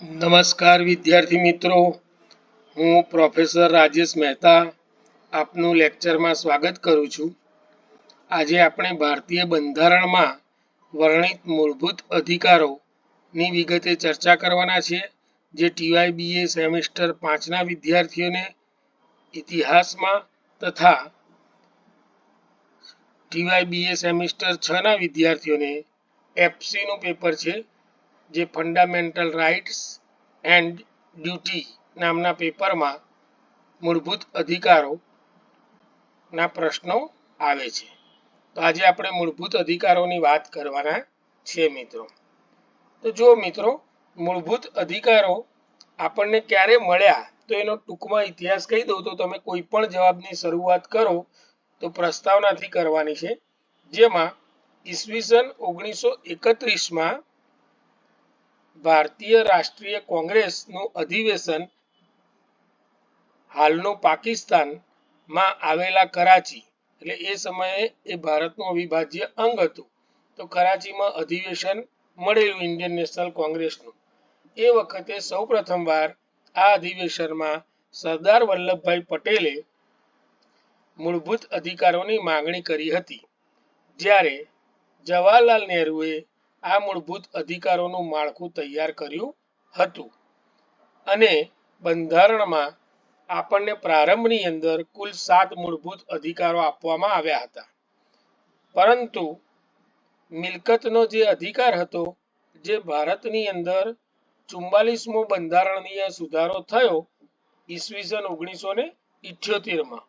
નમસ્કાર વિદ્યાર્થી મિત્રો. હું પ્રોફેસર રાજેશ મહેતા આપનું લેક્ચરમાં સ્વાગત કરું છું. આજે આપણે ભારતીય બંધારણમાં વર્ણિત મૂળભૂત અધિકારોની વિગતે ચર્ચા કરવાના છીએ, જે ટીવાયબીએ સેમિસ્ટર પાંચના વિદ્યાર્થીઓને ઇતિહાસમાં તથા ટીવાયબીએ સેમિસ્ટર છના વિદ્યાર્થીઓને એફસીનું પેપર છે જે ફંડામેન્ટલ રાઇટ્સ એન્ડ ડ્યુટી નામના પેપરમાં મૂળભૂત અધિકારોના પ્રશ્નો આવે છે. તો આજે આપણે મૂળભૂત અધિકારોની વાત કરવાના છે મિત્રો. તો જો મિત્રો, મૂળભૂત અધિકારો આપણને ક્યારે મળ્યા તો એનો ટૂંકમાં ઇતિહાસ કહી દઉં તો તમે કોઈ પણ જવાબની શરૂઆત કરો તો પ્રસ્તાવનાથી કરવાની છે. જેમાં ઈસવીસન ઓગણીસો એકત્રીસમાં ભારતીય રાષ્ટ્રીય કોંગ્રેસનું અધિવેશન હાલનું પાકિસ્તાનમાં આવેલા કરાચી. એટલે એ સમયે એ ભારતનું અવિભાજ્ય અંગ હતું. તો કરાચીમાં અધિવેશન મળેલું ઇન્ડિયન નેશનલ કોંગ્રેસનું. એ વખતે સૌ પ્રથમવાર આ અધિવેશનમાં સરદાર વલ્લભભાઈ પટેલે મૂળભૂત અધિકારોની માંગણી કરી હતી. જ્યારે જવાહરલાલ નહેરુએ આ મૂળભૂત અધિકારોનું માળખું તૈયાર કર્યું હતું. અને બંધારણમાં આપણને પ્રારંભની અંદર કુલ સાત મૂળભૂત અધિકારો આપવામાં આવ્યા હતા. પરંતુ મિલકતનો જે અધિકાર હતો, જે ભારતની અંદર ચુમ્બાલીસમો બંધારણીય સુધારો થયો ઈસવીસન ઓગણીસો ને ઇઠ્યોતેરમાં,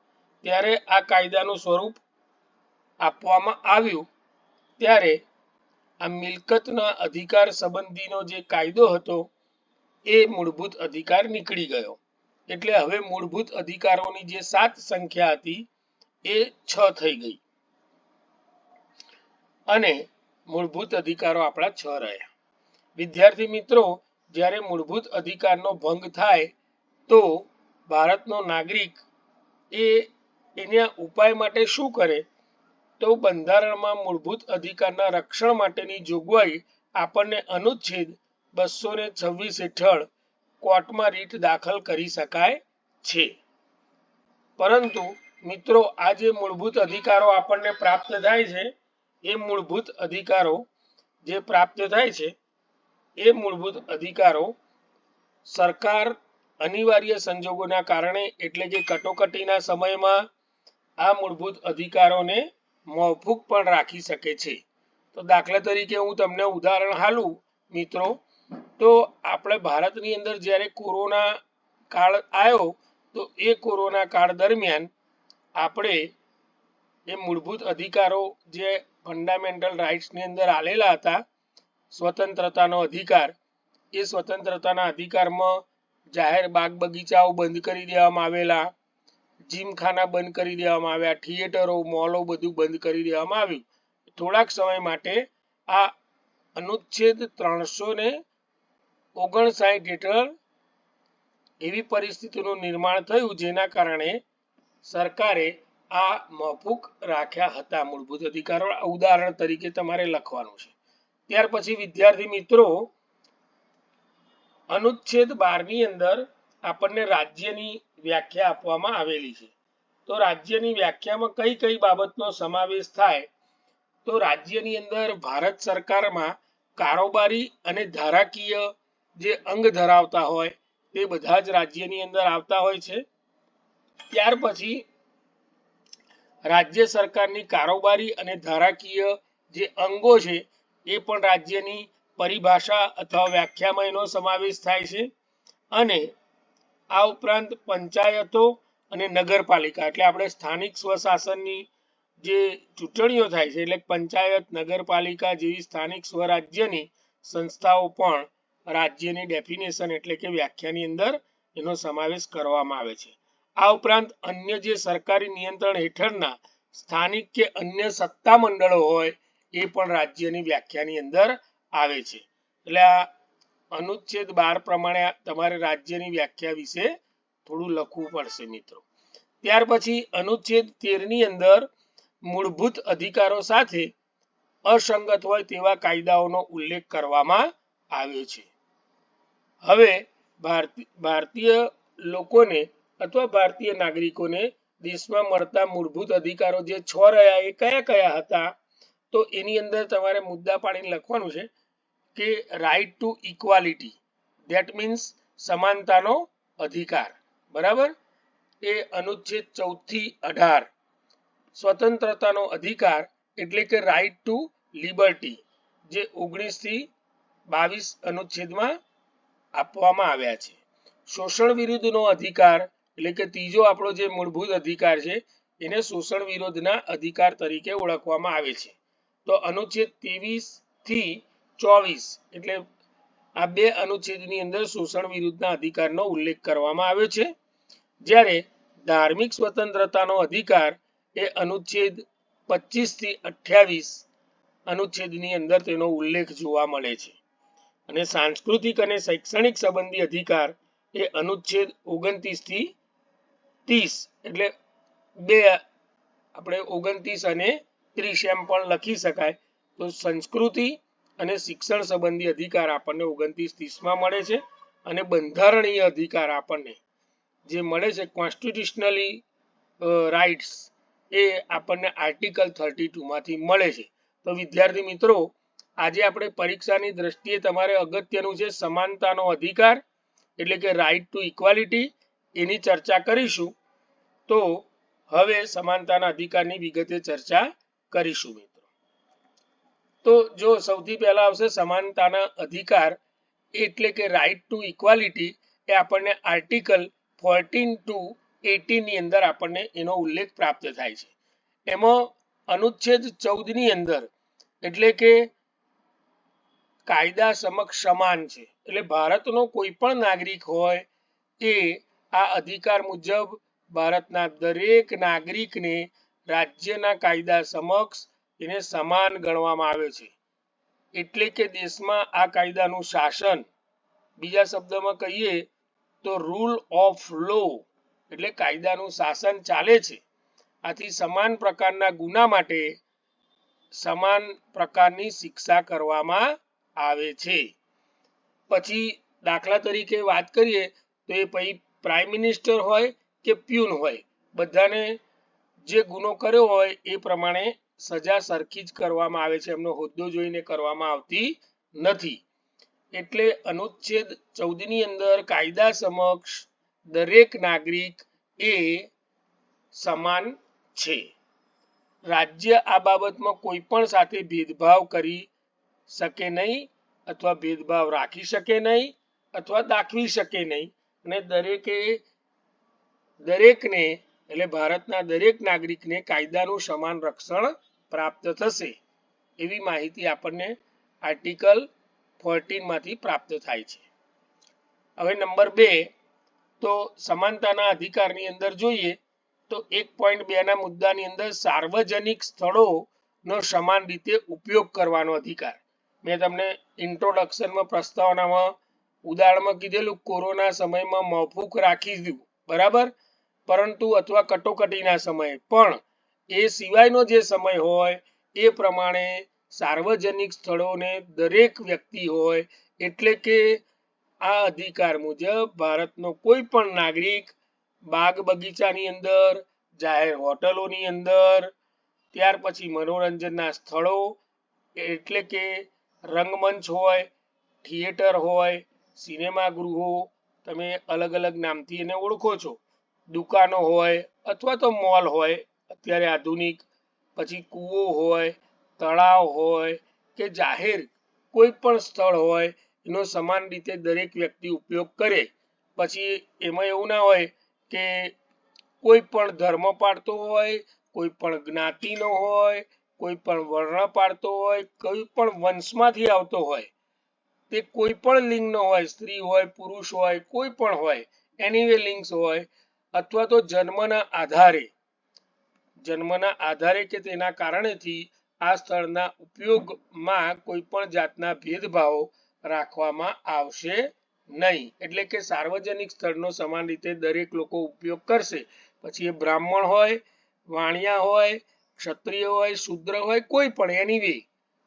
ત્યારે આ કાયદાનું સ્વરૂપ આપવામાં આવ્યું. ત્યારે આ મિલકતના અધિકાર સંબંધીનો જે કાયદો હતો, એ મૂળભૂત અધિકાર નીકળી ગયો. એટલે હવે મૂળભૂત અધિકારોની જે સાત સંખ્યા હતી, એ છ થઈ ગઈ. અને મૂળભૂત અધિકારો આપણા છ રહ્યા. વિદ્યાર્થી મિત્રો, જ્યારે મૂળભૂત અધિકારનો ભંગ થાય, તો ભારતનો નાગરિક એ એના ઉપાય માટે શું કરે? તો બંધારણમાં મૂળભૂત અધિકારના રક્ષણ માટેની જોગવાઈ આપણને અનુચ્છેદ બસો ને છવ્વીસ હેઠળ કોર્ટમાં રીટ દાખલ કરી શકાય છે. પરંતુ મિત્રો, આ જે મૂળભૂત અધિકારો આપણને પ્રાપ્ત થાય છે, એ મૂળભૂત અધિકારો જે પ્રાપ્ત થાય છે, એ મૂળભૂત અધિકારો સરકાર અનિવાર્ય સંજોગોના કારણે, એટલે કે કટોકટીના સમયમાં, આ મૂળભૂત અધિકારોને મોકૂફ પણ રાખી શકે છે. તો દાખલા તરીકે હું તમને ઉદાહરણ હાલું, મિત્રો. તો આપણે ભારતની અંદર જ્યારે કોરોના કાળ આવ્યો, તો એ કોરોના કાળ દરમિયાન આપણે એ મૂળભૂત અધિકારો જે ફંડામેન્ટલ રાઇટ્સની અંદર આલેલા હતા, સ્વતંત્રતાનો અધિકાર, એ સ્વતંત્રતાના અધિકારમાં જાહેર બાગ બગીચાઓ બંધ કરી દેવામાં આવેલા જીમખાના બંધ કરી દેવામાં આવ્યા, થિયેટરો, મોલો બધું બંધ કરી દેવામાં આવ્યું. થોડાક સમય માટે આ અનુચ્છેદ ત્રણસો ને ઓગણસાઠ હેઠળ એવી પરિસ્થિતિનું નિર્માણ થયું જેના કારણે સરકારે આ મોફુક રાખ્યા હતા. મૂળભૂત અધિકારો ઉદાહરણ તરીકે તમારે લખવાનું છે. ત્યાર પછી વિદ્યાર્થી મિત્રો, અનુચ્છેદ બારની અંદર આપણને રાજ્યની વ્યાખ્યા આપવામાં આવેલી છે. તો રાજ્યની વ્યાખ્યામાં કઈ કઈ બાબતનો સમાવેશ થાય? તો રાજ્યની અંદર ભારત સરકારમાં કારોબારી અને ધારાકીય જે અંગ ધરાવતા હોય તે બધા જ રાજ્યની અંદર આવતા હોય છે. ત્યાર પછી રાજ્ય સરકારની કારોબારી અને ધારાકીય જે અંગો છે એ પણ રાજ્યની પરિભાષા અથવા વ્યાખ્યામાં એનો સમાવેશ થાય છે. અને આ ઉપરાંત પંચાયતો અને નગરપાલિકા. એટલે આપણે સ્થાનિક સ્વશાસનની જે ચૂંટણીઓ થાય છે, એટલે પંચાયત, નગરપાલિકા જેવી સ્થાનિક સ્વરાજ્યની સંસ્થાઓ પણ રાજ્યની ડેફિનેશન એટલે કે વ્યાખ્યાની અંદર એનો સમાવેશ કરવામાં આવે છે. આ ઉપરાંત અન્ય જે સરકારી નિયંત્રણ હેઠળના સ્થાનિક કે અન્ય સત્તા મંડળો હોય, એ પણ રાજ્યની વ્યાખ્યાની અંદર આવે છે. એટલે આ અનુચ્છેદ બાર પ્રમાણે તમારે રાજ્યની વ્યાખ્યા વિશે થોડું લખવું પડશે મિત્રો. ત્યાર પછી અનુચ્છેદ તેરની અંદર મૂળભૂત અધિકારો સાથે અસંગત હોય તેવા કાયદાઓનો ઉલ્લેખ કરવામાં આવ્યો છે. હવે ભારતી- ભારતીય લોકોને અથવા ભારતીય નાગરિકોને દેશમાં મળતા મૂળભૂત અધિકારો જે છ રહ્યા એ કયા કયા હતા, તો એની અંદર તમારે મુદ્દા પાડીને લખવાનું છે. કે right to equality that means સમાનતાનો અધિકાર. બરાબર? એ અનુચ્છેદ ચૌદથી અઢાર. સ્વતંત્રતાનો અધિકાર એટલે કે રાઈટ ટુ લિબર્ટી જે ઓગણીસથી બાવીસ અનુચ્છેદમાં આપવામાં આવ્યા છે. શોષણ વિરુદ્ધનો અધિકાર એટલે કે ત્રીજો આપણો જે મૂળભૂત અધિકાર છે, એને શોષણ વિરોધના અધિકાર તરીકે ઓળખવામાં આવે છે. તો અનુચ્છેદ ત્રેવીસથી ચોવીસ. એટલે આ બે અનુચ્છેદની અંદર શોષણ વિરુદ્ધના અધિકારનો ઉલ્લેખ કરવામાં આવ્યો છે. જ્યારે ધાર્મિક સ્વતંત્રતાનો અધિકાર એ અનુચ્છેદ પચીસથી અઠ્યાવીસ અનુચ્છેદની અંદર તેનો ઉલ્લેખ જોવા મળે છે. અને સાંસ્કૃતિક અને શૈક્ષણિક સંબંધી અધિકાર એ અનુચ્છેદ ઓગણત્રીસથી ત્રીસ. એટલે બે આપણે ઓગણત્રીસ અને ત્રીસ એમ પણ લખી શકાય. તો સંસ્કૃતિ અને શિક્ષણ સંબંધી અધિકાર આપણને ઓગણત્રીસ ત્રીસમાં મળે છે અને બંધારણીય અધિકાર આપણને જે મળે છે કોન્સ્ટિટ્યુશનલી રાઇટ્સ એ આપણને આર્ટિકલ થર્ટી માંથી મળે છે. તો વિદ્યાર્થી મિત્રો, આજે આપણે પરીક્ષાની દ્રષ્ટિએ તમારે અગત્યનું છે સમાનતાનો અધિકાર, એટલે કે રાઈટ ટુ ઇક્વાલિટી એની ચર્ચા કરીશું. તો હવે સમાનતાના અધિકારની વિગતે ચર્ચા કરીશું મિત્રો. તો જો સૌથી પહેલા આવશે સમાનતાના અધિકાર, એટલે કે રાઈટ ટુ ઇક્વાલિટી એ આપણને આર્ટિકલ ફોર્ટીન ટુ એટીનની અંદર આપણને એનો ઉલ્લેખ પ્રાપ્ત થાય છે. એમાં અનુચ્છેદ ચૌદની અંદર, એટલે કે કાયદા સમક્ષ સમાન છે. એટલે ભારતનો કોઈ પણ નાગરિક હોય, એ આ અધિકાર મુજબ ભારતના દરેક નાગરિકને રાજ્યના કાયદા સમક્ષ એને સમાન ગણવામાં આવે છે. એટલે કે દેશમાં આ કાયદાનું શાસન, બીજા શબ્દમાં કહીએ તો રૂલ ઓફ લો એટલે કાયદાનું શાસન ચાલે છે. આથી સમાન પ્રકારના ગુના માટે સમાન પ્રકારની શિક્ષા કરવામાં આવે છે. પછી દાખલા તરીકે વાત કરીએ તો એ પછી પ્રાઇમ મિનિસ્ટર હોય કે પ્યુન હોય, બધાને જે ગુનો કર્યો હોય એ પ્રમાણે સજા સરખી જ કરવામાં આવે છે. એમનો હોદ્દો જોઈને કરવામાં આવતી નથી. એટલે અનુચ્છેદ ચૌદની અંદર કાયદા સમક્ષ દરેક નાગરિક એ સમાન છે. રાજ્ય આ બાબતમાં કોઈ પણ સાથે ભેદભાવ કરી શકે નહીં અથવા ભેદભાવ રાખી શકે નહીં અથવા દાખવી શકે નહીં. અને દરેકે દરેકને એટલે ભારતના દરેક નાગરિકને કાયદાનું સમાન રક્ષણ પ્રાપ્ત થશે એવી માહિતી આપણને આર્ટિકલ ફોર્ટીનમાંથી પ્રાપ્ત થાય છે. હવે નંબર બે, તો સમાનતાના અધિકારની અંદર જોઈએ, તો એક પોઈન્ટ બે ના મુદ્દાની અંદર સાર્વજનિક સ્થળોનો સમાન રીતે ઉપયોગ કરવાનો અધિકાર. મેં તમને ઇન્ટ્રોડક્શનમાં પ્રસ્તાવનામાં, ઉદાહરણમાં કીધેલું, કોરોના સમયમાં મોકૂફ રાખી દીધું. બરાબર? પરંતુ અથવા કટોકટીના સમયે. પણ એ સિવાયનો જે સમય હોય, એ પ્રમાણે સાર્વજનિક સ્થળોને દરેક વ્યક્તિ હોય, એટલે કે આ અધિકાર મુજબ ભારતનો કોઈ પણ નાગરિક બાગ બગીચાની અંદર, જાહેર હોટલોની અંદર, ત્યાર પછી મનોરંજનના સ્થળો, એટલે કે રંગમંચ હોય, થિયેટર હોય, સિનેમા ગૃહો, તમે અલગ અલગ નામથી એને ઓળખો છો. દુકાનો હોય અથવા તો મોલ હોય અત્યારે આધુનિક, પછી કૂવો હોય, તળાવ હોય કે જાહેર કોઈ પણ સ્થળ હોય, એનો સમાન રીતે દરેક વ્યક્તિ ઉપયોગ કરે. પછી એમાં એવું ના હોય કે કોઈ પણ ધર્મ પાડતો હોય, કોઈ પણ જ્ઞાતિનો હોય, કોઈ પણ વર્ણ પાળતો હોય, કોઈ પણ વંશમાંથી આવતો હોય, તે કોઈ પણ લિંગનો હોય, સ્ત્રી હોય, પુરુષ હોય, કોઈ પણ હોય એની લિંગ્સ હોય, અથવા તો જન્મના આધારે જન્મના આધારે કે તેના કારણેથી આ સ્થળના ઉપયોગમાં કોઈ પણ જાતના ભેદભાવ રાખવામાં આવશે નહીં. એટલે કે સાર્વજનિક સ્થળનો સમાન રીતે દરેક લોકો ઉપયોગ કરશે. પછી એ બ્રાહ્મણ હોય, વાણિયા હોય, ક્ષત્રિય હોય, શૂદ્ર હોય, કોઈ પણ એની વે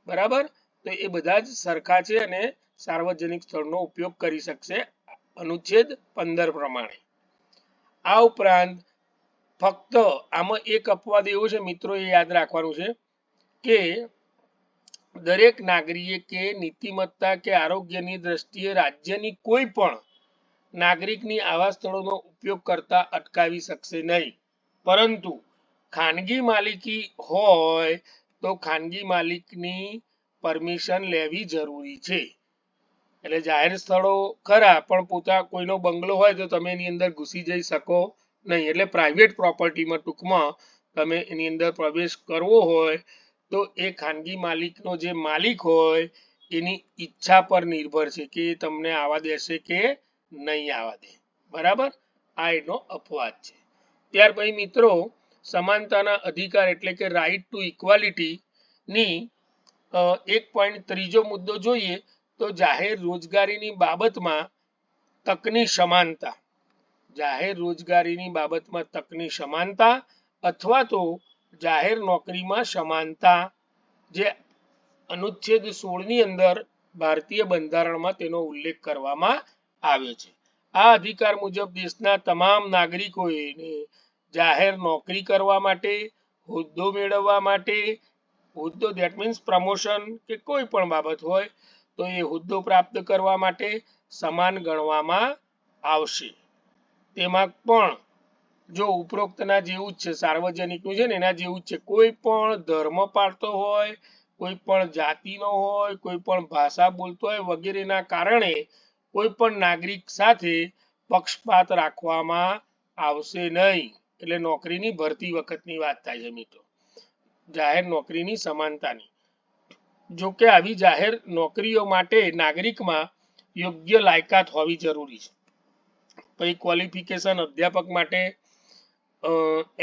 બરાબર? તો એ બધા જ સરખા છે અને સાર્વજનિક સ્થળનો ઉપયોગ કરી શકશે અનુચ્છેદ પંદર પ્રમાણે. આ ઉપરાંત ફક્ત આમાં એક અપવાદ એવો છે, મિત્રો, એ યાદ રાખવાનું છે કે દરેક નાગરિકે નીતિમત્તા કે આરોગ્યની દ્રષ્ટિએ રાજ્યની કોઈ પણ નાગરિકની આવા સ્થળોનો ઉપયોગ કરતા અટકાવી શકશે નહીં. પરંતુ ખાનગી માલિકી હોય તો ખાનગી માલિકની પરમિશન લેવી જરૂરી છે. એટલે જાહેર સ્થળો ખરા, પણ પોતા કોઈનો બંગલો હોય તો તમે એની અંદર ઘૂસી જઈ શકો. નહીં, એટલે પ્રાઇવેટ પ્રોપર્ટીમાં ટૂંકમાં તમે એની અંદર પ્રવેશ કરવો હોય, તો એ ખાનગી માલિકનો જે માલિક હોય, એની ઈચ્છા પર નિર્ભર છે કે તમને આવા દેશે કે નહીં આવા દે. બરાબર? આ એનો અપવાદ છે. ત્યાર પછી મિત્રો, સમાનતાના અધિકાર એટલે કે રાઈટ ટુ ઇક્વાલિટી ની એક પોઈન્ટ ત્રીજો મુદ્દો જોઈએ, તો જાહેર રોજગારીની બાબતમાં તકની સમાનતા. જાહેર રોજગારીની બાબતમાં તકની સમાનતા અથવા તો જાહેર નોકરીમાં સમાનતા, જે અનુચ્છેદ સોળની અંદર ભારતીય બંધારણમાં તેનો ઉલ્લેખ કરવામાં આવ્યો છે. આ અધિકાર મુજબ દેશના તમામ નાગરિકોએ જાહેર નોકરી કરવા માટે, હોદ્દો મેળવવા માટે, હોદ્દો દેટ મીન્સ પ્રમોશન કે કોઈ પણ બાબત હોય, તો એ હોદ્દો પ્રાપ્ત કરવા માટે સમાન ગણવામાં આવશે. તેમાં પણ જો ઉપરોક્તના જેવું જ છે, સાર્વજનિકનું છે ને, એના જેવું જ છે. કોઈ પણ ધર્મ પાળતો હોય, કોઈ પણ જાતિનો હોય, કોઈ પણ ભાષા બોલતો હોય વગેરેના કારણે કોઈ પણ નાગરિક સાથે પક્ષપાત રાખવામાં આવશે નહીં. એટલે નોકરીની ભરતી વખતની વાત થાય છે મિત્રો. જાહેર નોકરીની સમાનતાની. જો કે આવી જાહેર નોકરીઓ માટે નાગરિકમાં યોગ્ય લાયકાત હોવી જરૂરી છે. પછી ક્વોલિફિકેશન અધ્યાપક માટે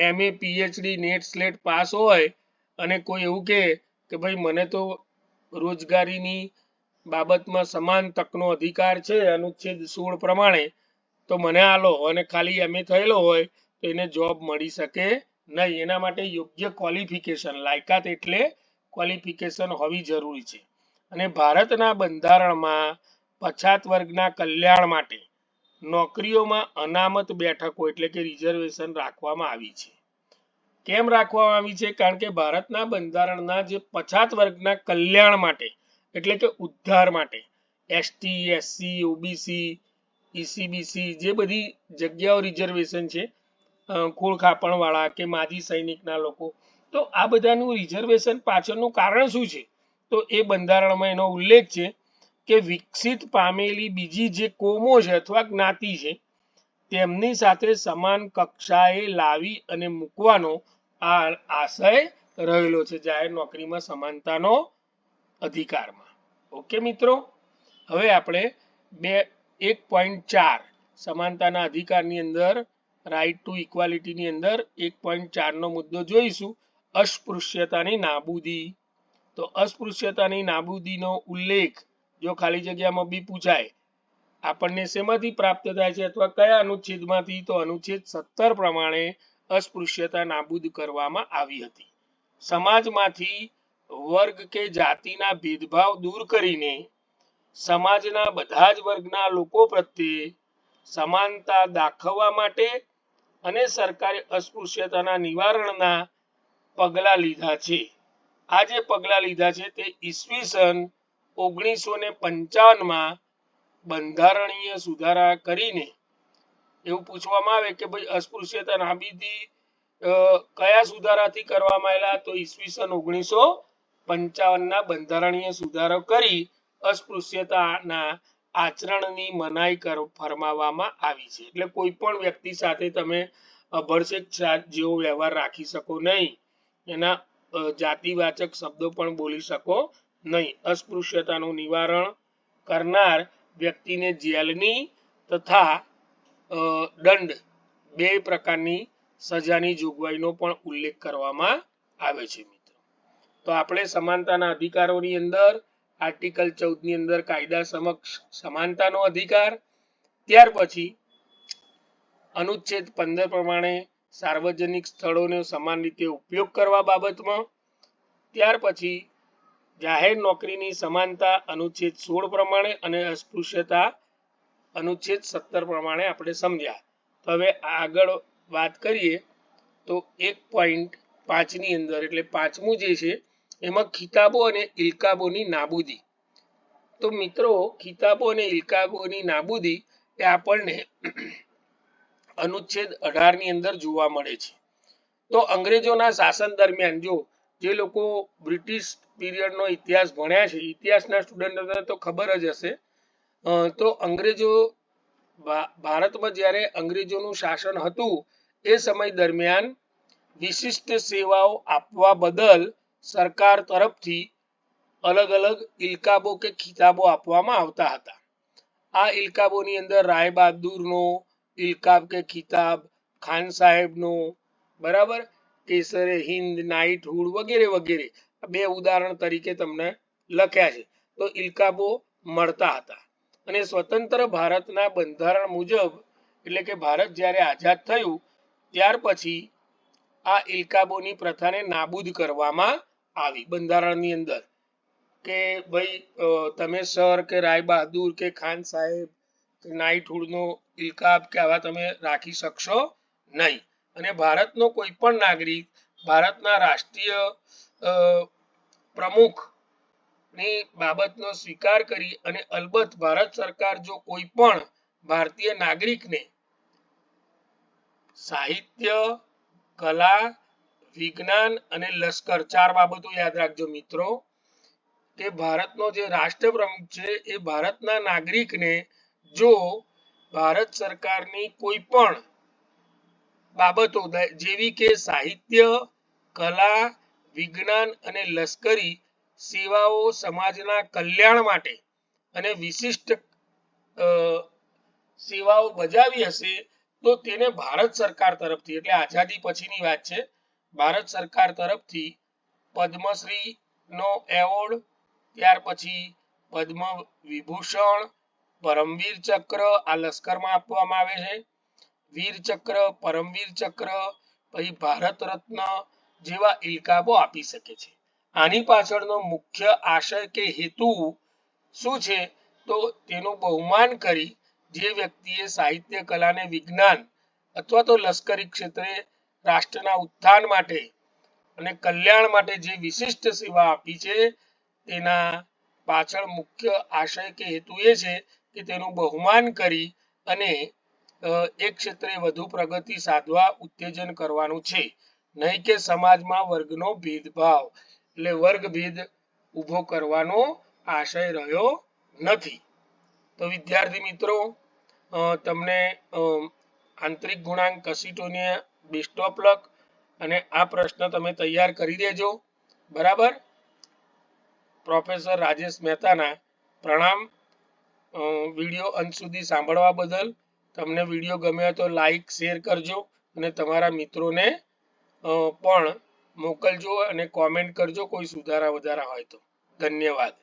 MA PhD NET SLET pass હોય અને કોઈ એવું કહે કે ભાઈ મને તો રોજગારીની બાબતમાં સમાન તકનો અધિકાર છે, અનુચ્છેદ સોળ પ્રમાણે, તો મને આલો અને ખાલી એમએ થયેલો હોય તો એને જોબ મળી શકે નહીં. એના માટે યોગ્ય ક્વોલિફિકેશન લાયકાત એટલે ક્વોલિફિકેશન હોવી જરૂરી છે. અને ભારતના બંધારણમાં પછાત વર્ગના કલ્યાણ માટે નોકરીઓમાં અનામત બેઠકો એટલે કે રિઝર્વેશન રાખવામાં આવી છે. કેમ રાખવામાં આવી છે? કારણ કે ભારતના બંધારણના જે પછાત વર્ગના કલ્યાણ માટે, એટલે કે ઉદ્ધાર માટે એસટી એસસી ઓબીસી ઈસીબીસી જે બધી જગ્યાઓ રિઝર્વેશન છે કુળ ખાપણવાળા કે માજી સૈનિકના લોકો, તો આ બધાનું રિઝર્વેશન પાછળનું કારણ શું છે? તો એ બંધારણમાં એનો ઉલ્લેખ છે કે વિકસિત પામેલી બીજી જે કોમો છે અથવા જ્ઞાતિ છે, તેમની સાથે સમાન કક્ષાએ લાવી અને મૂકવાનો આ આશય રહેલો છે જાહેર નોકરીમાં સમાનતાનો અધિકારમાં. ઓકે મિત્રો? હવે આપણે બે, એક પોઈન્ટ ચાર, સમાનતાના અધિકારની અંદર રાઈટ ટુ ઇક્વાલિટીની અંદર એક પોઈન્ટ ચારનો મુદ્દો જોઈશું, અસ્પૃશ્યતાની નાબૂદી. તો અસ્પૃશ્યતાની નાબૂદીનો ઉલ્લેખ જો ખાલી જગ્યામાં બી પૂછાય, આપણને શેમાંથી પ્રાપ્ત થાય છે અથવા કયા અનુચ્છેદમાંથી, તો અનુચ્છેદ સત્તર પ્રમાણે અસ્પૃશ્યતા નાબૂદ કરવામાં આવી હતી. સમાજમાંથી વર્ગ કે જાતિના ભેદભાવ દૂર કરીને સમાજના બધા જ વર્ગના લોકો પ્રત્યે સમાનતા દાખવવા માટે અને સરકારે અસ્પૃશ્યતાના નિવારણના પગલા લીધા છે. આ જે પગલા લીધા છે તે ઈસવીસન ઓગણીસો ને પંચાવનમાં બંધારણીય સુધારા કરીને એવું પૂછવામાં આવે કે ભાઈ અસ્પૃશ્યતા નાબીદી કયા સુધારાથી કરવામાં આવેલા? તો ઈસવીસન ઓગણીસો પંચાવનના બંધારણીય સુધારો કરી અસ્પૃશ્યતાના આચરણની મનાઈ ફરમાવવામાં આવી છે. એટલે કોઈ પણ વ્યક્તિ સાથે તમે અભરસેક જેવો વ્યવહાર રાખી શકો નહીં. એના જાતિવાચક શબ્દો પણ બોલી શકો નહીં. અસ્પૃશ્યતાનું નિવારણ કરનાર વ્યક્તિને જેલની તથા દંડ બે પ્રકારની સજાની જોગવાઈનો પણ ઉલ્લેખ કરવામાં આવે છે, મિત્રો. તો આપણે સમાનતાના અધિકારોની અંદર, આર્ટિકલ ચૌદની અંદર કાયદા સમક્ષ સમાનતાનો અધિકાર, ત્યાર પછી અનુચ્છેદ પંદર પ્રમાણે સાર્વજનિક સ્થળોનો સમાન રીતે ઉપયોગ કરવા બાબતમાં, ત્યાર પછી જાહેર નોકરીની સમાનતા અનુચ્છેદ સોળ પ્રમાણે અને અસ્પૃશ્યતા અનુચ્છેદ સત્તર પ્રમાણે આપણે સમજ્યા. તો હવે આગળ વાત કરીએ તો એક પોઈન્ટ પાંચની અંદર એટલે પાંચમું જે છે એમાં ખિતાબો અને ઇલકાબોની નાબૂદી. તો મિત્રો, ખિતાબો અને ઇલકાબોની નાબૂદી એ આપણને અનુચ્છેદ અઢારની અંદર જોવા મળે છે. તો અંગ્રેજોના શાસન દરમિયાન જો જે લોકો બ્રિટિશ પીરિયડનો ઇતિહાસ ભણ્યા છે. ઇતિહાસના સ્ટુડન્ટોને તો ખબર જ હશે. તો અંગ્રેજો ભારતમાં જ્યારે અંગ્રેજોનું શાસન હતું, એ સમય દરમિયાન વિશિષ્ટ સેવાઓ આપવા બદલ સરકાર તરફથી અલગ અલગ ઇલકાબો કે ખિતાબો આપવામાં આવતા હતા. આ ઇલકાબોની અંદર રાય બહાદુરનો ઇલકાબ કે ખિતાબ, ખાન સાહેબનો, બરાબર? કેસરે હિન્દ નાઇટહુડ વગેરે વગેરે. બે ઉદાહરણ તરીકે તમને લખ્યા છે. તો ઇલકાબો મળતા હતા. અને સ્વતંત્ર ભારતના બંધારણ મુજબ, એટલે કે ભારત જ્યારે આઝાદ થયું, ત્યાર પછી આ ઇલકાબોની પ્રથાને નાબૂદ કરવામાં આવી બંધારણની અંદર. કે ભાઈ તમે સર કે રાય બહાદુર કે ખાન સાહેબ કે નાઇટહુડનો ઇલકાબ કે આવા તમે રાખી શકશો નહીં. અને ભારતનો કોઈ પણ નાગરિક ભારતના રાષ્ટ્રીય અ, પ્રમુખની બાબતનો સ્વીકાર કરી અને અલબત્ત ભારત સરકાર જો કોઈ પણ ભારતીય નાગરિકને સાહિત્ય કલા વિજ્ઞાન અને લશ્કર ચાર બાબતો યાદ રાખજો મિત્રો કે ભારતનો જે રાષ્ટ્ર પ્રમુખ છે એ ભારતના નાગરિકને જો ભારત સરકારની કોઈ પણ બાબતો જેવી કે સાહિત્ય કલા વિજ્ઞાન અને લશ્કરી સેવાઓ સમાજના કલ્યાણ માટે અને વિશિષ્ટ સેવાઓ બજાવી હશે તો તેને ભારત સરકાર તરફથી, એટલે આઝાદી પછીની વાત છે, ભારત સરકાર તરફથી પદ્મશ્રી નો એવોર્ડ, ત્યાર પછી પદ્મ વિભૂષણ પરમવીર ચક્ર, આ લશ્કરમાં આપવામાં આવે છે, વીર ચક્ર, પરમવીર ચક્ર, પછી ભારત રત્ન જેવા ઇલકાબો આપી શકે છે. આની પાછળનો મુખ્ય આશય કે હેતુ શું છે તો તેનું બહુમાન કરી જે વ્યક્તિએ સાહિત્ય કલા વિજ્ઞાન અથવા તો લશ્કરી ક્ષેત્રે રાષ્ટ્રના ઉત્થાન માટે અને કલ્યાણ માટે જે વિશિષ્ટ સેવા આપી છે, તેના પાછળ મુખ્ય આશય કે હેતુ એ છે કે તેનું બહુમાન કરી અને એ ક્ષેત્રે વધુ પ્રગતિ સાધવા ઉત્તેજન કરવાનું છે. નહીં કે સમાજમાં વર્ગનો ભેદભાવ. એટલે વર્ગભેદ ઊભો કરવાનો આશય રહ્યો નથી. તો વિદ્યાર્થી મિત્રો તમને આંતરિક ગુણાંક કસીટોને બેસ્ટ ઓફ લક અને આ પ્રશ્ન તમે તૈયાર કરી દેજો. બરાબર? પ્રોફેસર રાજેશ મહેતાના પ્રણામ. વીડિયો અંત સુધી સાંભળવા બદલ. તમને વીડિયો ગમ્યો તો લાઈક, શેર કરજો અને તમારા મિત્રોને પણ મોકલજો અને કોમેન્ટ કરજો કોઈ સુધારા વધારા હોય તો. ધન્યવાદ.